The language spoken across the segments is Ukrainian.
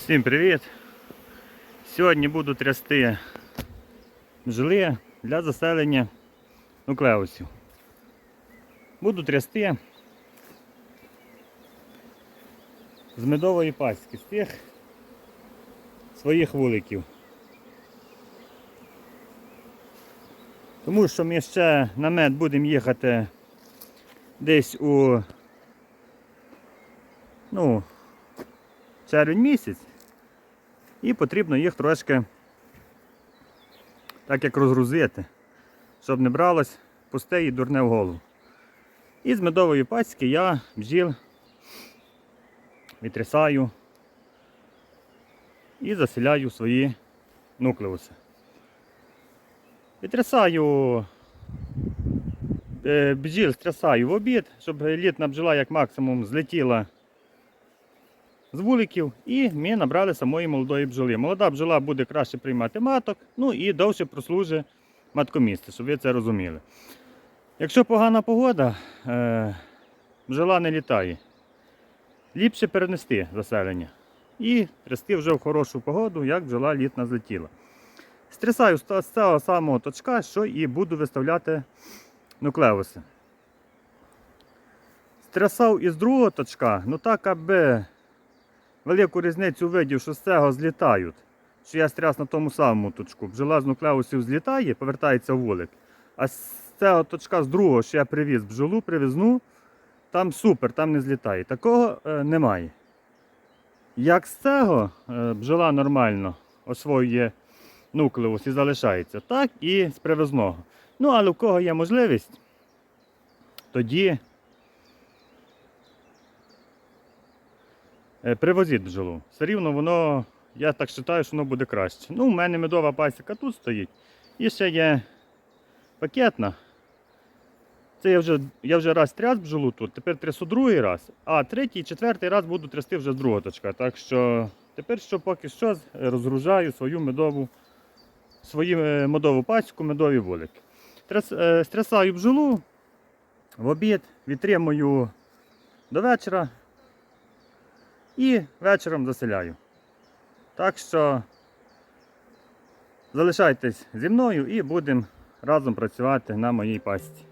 Всім привіт! Сьогодні буду трясти бджоли для заселення нуклеусів. Буду трясти з медової паски, з тих своїх вуликів. Тому що ми ще на мед будемо їхати десь у ну, червень місяць. І потрібно їх трошки так як розгрузити, щоб не бралось пусте і дурне в голову. І з медової пасіки я бджіл відтрясаю і заселяю свої нуклеуси. Відтрясаю е, бджіл стрясаю в обід, щоб літна бджола як максимум злетіла з вуликів і ми набрали самої молодої бджоли. Молода бджола буде краще приймати маток, ну і довше прослужить маткомісце, щоб ви це розуміли. Якщо погана погода, е, бджола не літає. Ліпше перенести заселення і трясти вже в хорошу погоду, як бджола літна злетіла. Стрясаю з цього самого точка, що і буду виставляти нуклеуси. Стрясав із другого точка, ну так, аби велику різницю видів, що з цього злітають. Що я стряс на тому самому точку. Бджола з нуклеусів злітає, повертається в вулик. А з цього точка з другого, що я привіз бджолу, привізну, там супер, там не злітає. Такого е, немає. Як з цього е, бджола нормально освоює нуклеус і залишається, так і з привезного. Ну, але у кого є можливість, тоді Привозіть бджолу. Все рівно воно, я так вважаю, що воно буде краще. Ну, у мене медова пасіка тут стоїть. І ще є пакетна. Це я вже я вже раз тряс бджолу тут, тепер трясу другий раз, а третій, четвертий раз буду трясти вже з другого точка. Так що тепер що поки що розгружаю свою медову, свою е, медову пасіку, медові вулики. Тряс, е, стрясаю бджолу в обід, відтримую до вечора і вечором заселяю. Так що залишайтесь зі мною і будемо разом працювати на моїй пасіці.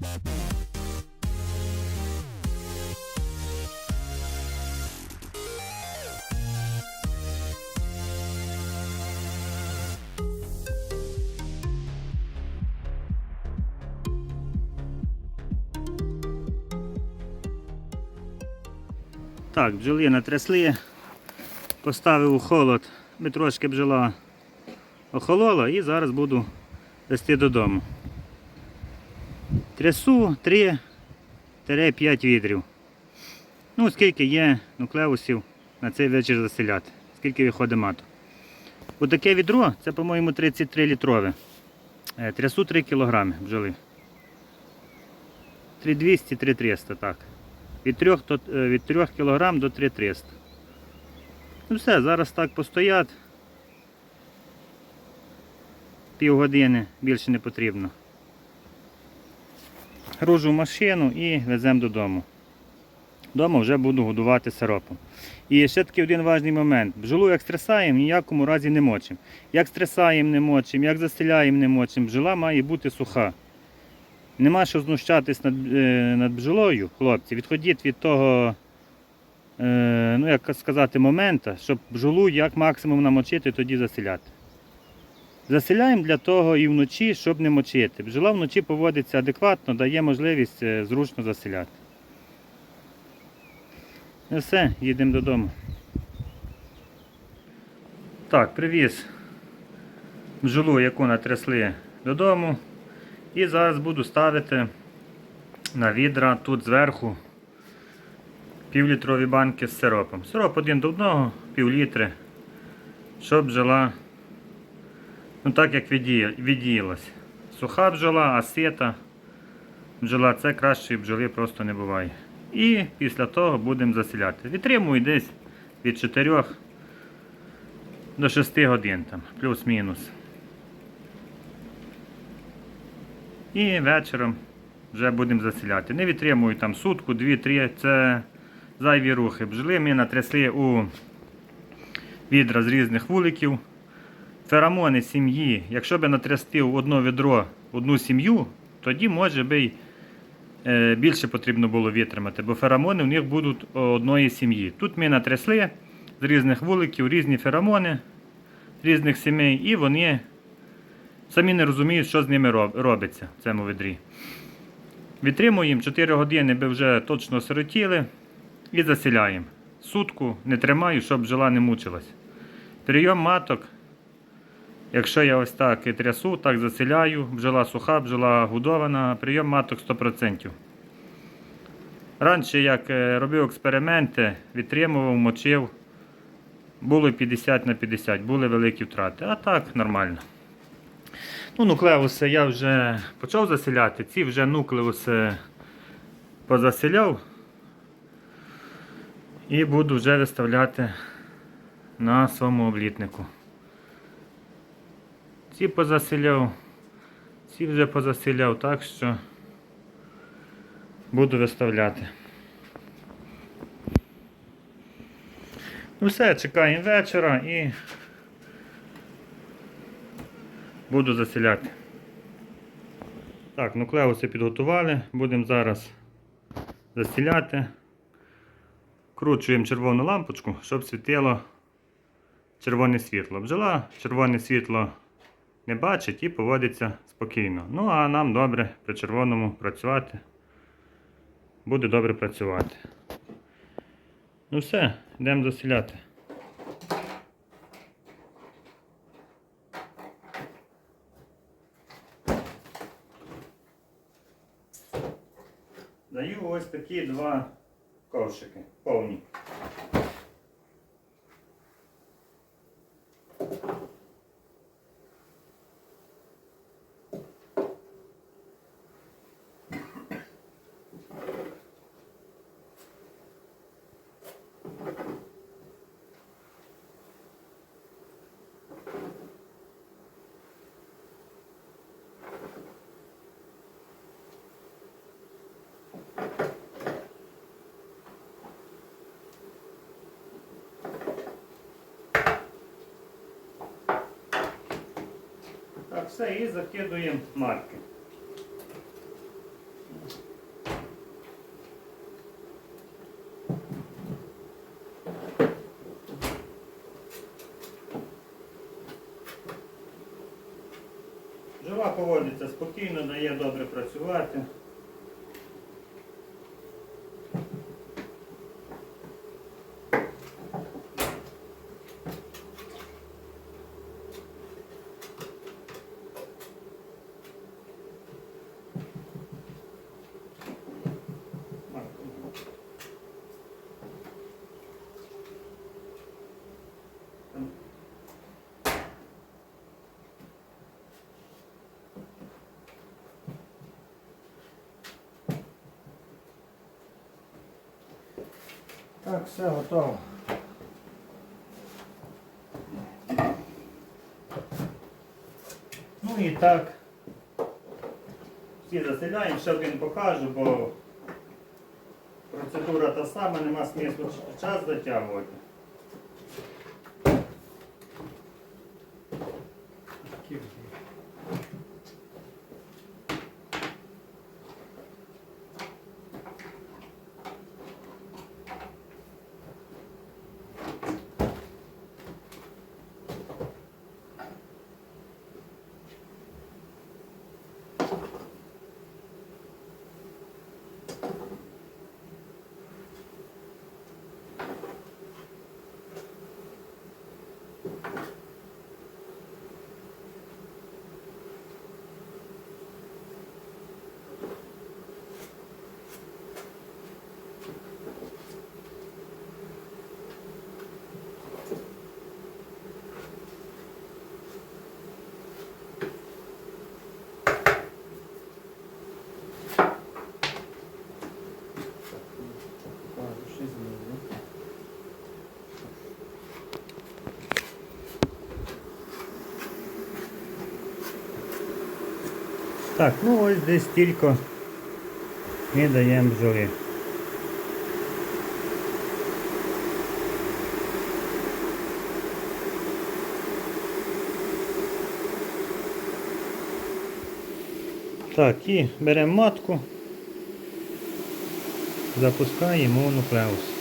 Так, бджоли натрясли, поставив у холод, би трошки бджола охолола і зараз буду вести додому. Трясу 3-5 відрів. Ну, скільки є нуклеусів на цей вечір заселяти, скільки виходить мату. Отаке відро, це, по-моєму, 33 літрове. Е, Трясу 3 кг бджоли. 3200-3300, так. Від 3, до, е, від 3 кг до 3300. Ну все, зараз так постоять. Півгодини більше не потрібно. Гружу в машину і веземо додому. Дома вже буду годувати сиропом. І ще такий один важливий момент. Бджолу як стресаємо, ніякому разі не мочимо. Як стресаємо, не мочимо, як заселяємо, не мочимо. Бджола має бути суха. Нема що знущатись над, е, над бджолою, хлопці. Відходіть від того, е, ну як сказати, моменту, щоб бджолу як максимум намочити, тоді заселяти. Заселяємо для того і вночі, щоб не мочити. Бджола вночі поводиться адекватно, дає можливість е, зручно заселяти. Ну все, їдемо додому. Так, привіз бджолу, яку натрясли додому. І зараз буду ставити на відра тут зверху півлітрові банки з сиропом. Сироп один до одного, пів літри, щоб бджола, ну так як віддіє- Суха бджола, а сита бджола це кращої бджоли просто не буває. І після того будемо заселяти. Відтримую десь від 4 до 6 годин, там, плюс-мінус. І вечором вже будемо заселяти. Не відтримую там сутку, дві-три, це зайві рухи. Бджоли ми натрясли у відра з різних вуликів. Феромони сім'ї, якщо би натрясти у одно відро одну сім'ю, тоді може би й е, більше потрібно було витримати, бо феромони в них будуть одної сім'ї. Тут ми натрясли з різних вуликів, різні феромони різних сімей, і вони самі не розуміють, що з ними робиться в цьому відрі. Відтримуємо 4 години, би вже точно сиротіли і заселяємо. Сутку не тримаю, щоб бджола не мучилась. Прийом маток. Якщо я ось так і трясу, так заселяю, бджола суха, бджола годована, прийом маток 100%. Раніше, як е, робив експерименти, відтримував, мочив, було 50 на 50, були великі втрати. А так нормально. Ну, нуклеуси я вже почав заселяти, ці вже нуклеуси позаселяв і буду вже виставляти на своєму облітнику. Ці позаселяв, ці вже позаселяв, так що буду виставляти. Ну все, чекаємо вечора і буду заселяти. Так, нуклеуси підготували, будемо зараз заселяти. Кручуємо червону лампочку, щоб світило червоне світло. Бджола червоне світло не бачить і поводиться спокійно. Ну, а нам добре при червоному працювати. Буде добре працювати. Ну все, йдемо заселяти. Даю ось такі два ковшики повні. Так, все, і закидуємо марки. Жива поводиться спокійно, дає добре працювати. Так, все готово. Ну і так. Всі заселяємо, ще один покажу, бо процедура та сама, нема смислу час затягувати. Так, ну ось десь тільки ми даємо бджоли. Так, і беремо матку, запускаємо нуклеус.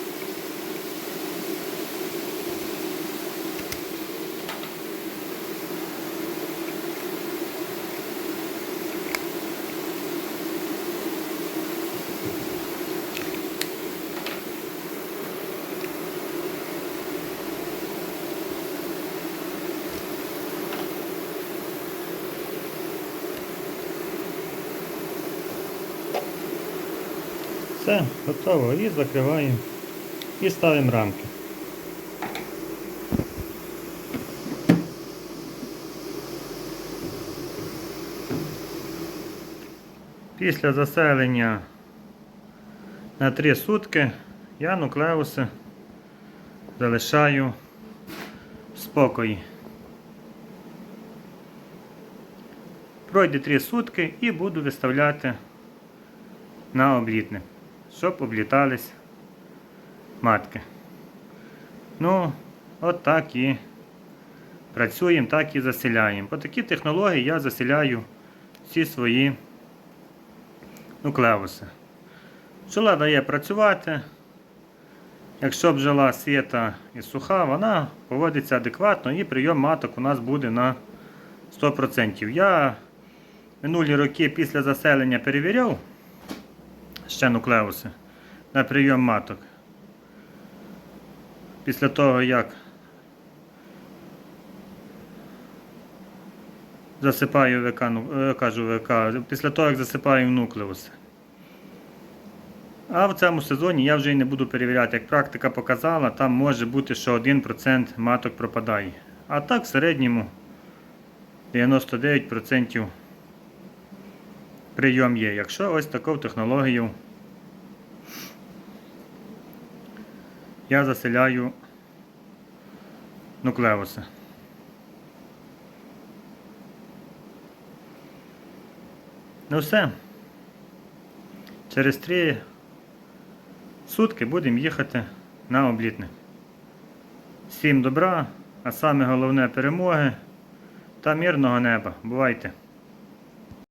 Все, готово. І закриваємо. І ставимо рамки. Після заселення на 3 сутки я нуклеуси залишаю в спокої. Пройде 3 сутки і буду виставляти на облітник, щоб облітались матки. Ну, от так і працюємо, так і заселяємо. По такій технології я заселяю всі свої нуклеуси. Бджола дає працювати. Якщо бджола світа і суха, вона поводиться адекватно і прийом маток у нас буде на 100%. Я минулі роки після заселення перевіряв ще нуклеуси на прийом маток. Після того, як засипаю ВК, ну, е, кажу ВК, після того, як засипаю нуклеуси. А в цьому сезоні я вже і не буду перевіряти. Як практика показала, там може бути, що 1% маток пропадає. А так в середньому 99% прийом є. Якщо ось таку технологію я заселяю нуклеуси. Ну все. Через три сутки будемо їхати на облітник. Всім добра, а саме головне перемоги та мирного неба. Бувайте!